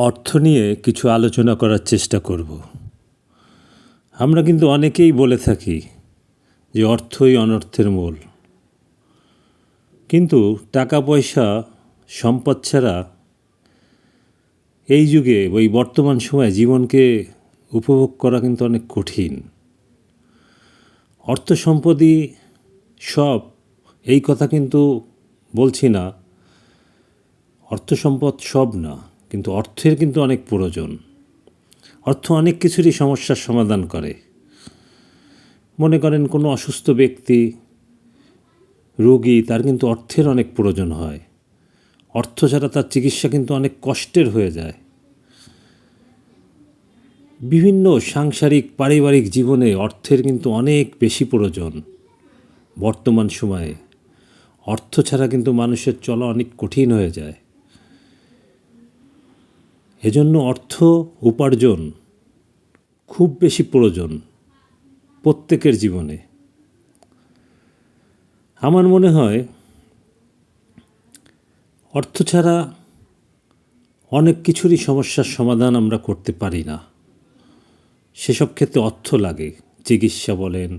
অর্থ নিয়ে কিছু আলোচনা করার চেষ্টা করব। আমরা কিন্তু অনেকেই বলে থাকি যে অর্থই অনর্থের মূল। কিন্তু টাকা পয়সা সম্পদ ছাড়া এই যুগে ওই বর্তমান সময়ে জীবনকে উপভোগ করা কিন্তু অনেক কঠিন। অর্থ, সম্পদই সব, এই কথা কিন্তু বলছি না। অর্থ, সম্পদ সব না। কিন্তু অর্থের কিন্তু অনেক প্রয়োজন। অর্থ অনেক কিছুরই সমস্যার সমাধান করে। মনে করেন কোনো অসুস্থ ব্যক্তি, রোগী, তার কিন্তু অর্থের অনেক প্রয়োজন হয়। অর্থ ছাড়া তার চিকিৎসা কিন্তু অনেক কষ্টের হয়ে যায়। বিভিন্ন সাংসারিক, পারিবারিক জীবনে অর্থের কিন্তু অনেক বেশি প্রয়োজন। বর্তমান সময়ে অর্থ ছাড়া কিন্তু মানুষের চলা অনেক কঠিন হয়ে যায়। এজন্য অর্থ, উপার্জন খুব বেশি প্রয়োজন প্রত্যেকের জীবনে। আমার মনে হয় অর্থ ছাড়া অনেক কিছুরই সমস্যার সমাধান আমরা করতে পারি না। সেসব ক্ষেত্রে অর্থ লাগে, চিকিৎসা বলেন,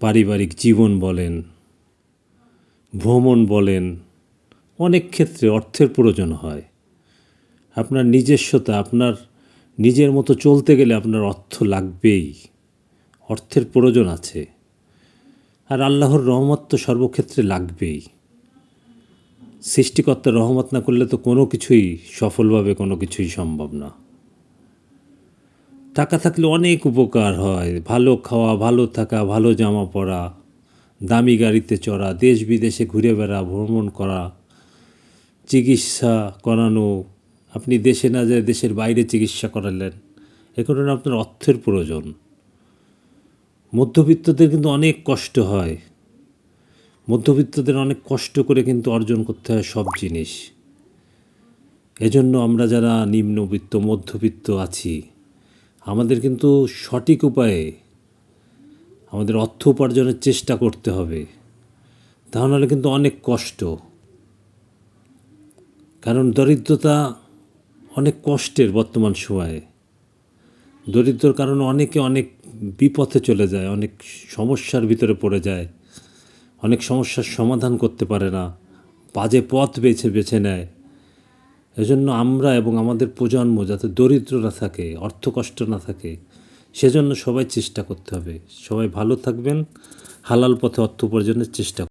পারিবারিক জীবন বলেন, ভ্রমণ বলেন, অনেক ক্ষেত্রে অর্থের প্রয়োজন হয়। আপনার নিজস্বতা, আপনার নিজের মতো চলতে গেলে আপনার অর্থ লাগবেই। অর্থের প্রয়োজন আছে। আর আল্লাহর রহমত তো সর্বক্ষেত্রে লাগবেই। সৃষ্টিকর্তার রহমত না করলে তো কোনো কিছুই সফলভাবে কোনো কিছুই সম্ভব না। টাকা থাকলে অনেক উপকার হয়। ভালো খাওয়া, ভালো থাকা, ভালো জামা পরা, দামি গাড়িতে চড়া, দেশ বিদেশে ঘুরে বেড়া, ভ্রমণ করা, চিকিৎসা করানো আপনি দেশে না যায় দেশের বাইরে চিকিৎসা করালেন। এ কারণে আপনার অর্থের প্রয়োজন। মধ্যবিত্তদের কিন্তু অনেক কষ্ট হয়। মধ্যবিত্তদের অনেক কষ্ট করে কিন্তু অর্জন করতে হয় সব জিনিস। এজন্য আমরা যারা নিম্নবিত্ত, মধ্যবিত্ত আছি, আমাদের কিন্তু সঠিক উপায়ে আমাদের অর্থ উপার্জনের চেষ্টা করতে হবে। তাহলে কিন্তু অনেক কষ্ট। কারণ দরিদ্রতা অনেক কষ্টের বর্তমান সময়ে। দরিদ্রর কারণে অনেকে অনেক বিপথে চলে যায়, অনেক সমস্যার ভিতরে পড়ে যায়, অনেক সমস্যার সমাধান করতে পারে না, বাজে পথ বেছে বেছে নেয়। এজন্য আমরা এবং আমাদের প্রজন্ম যাতে দরিদ্র না থাকে অর্থ কষ্ট না থাকে, সেজন্য সবাই চেষ্টা করতে হবে। সবাই ভালো থাকবেন, হালাল পথে অর্থ উপার্জনের চেষ্টা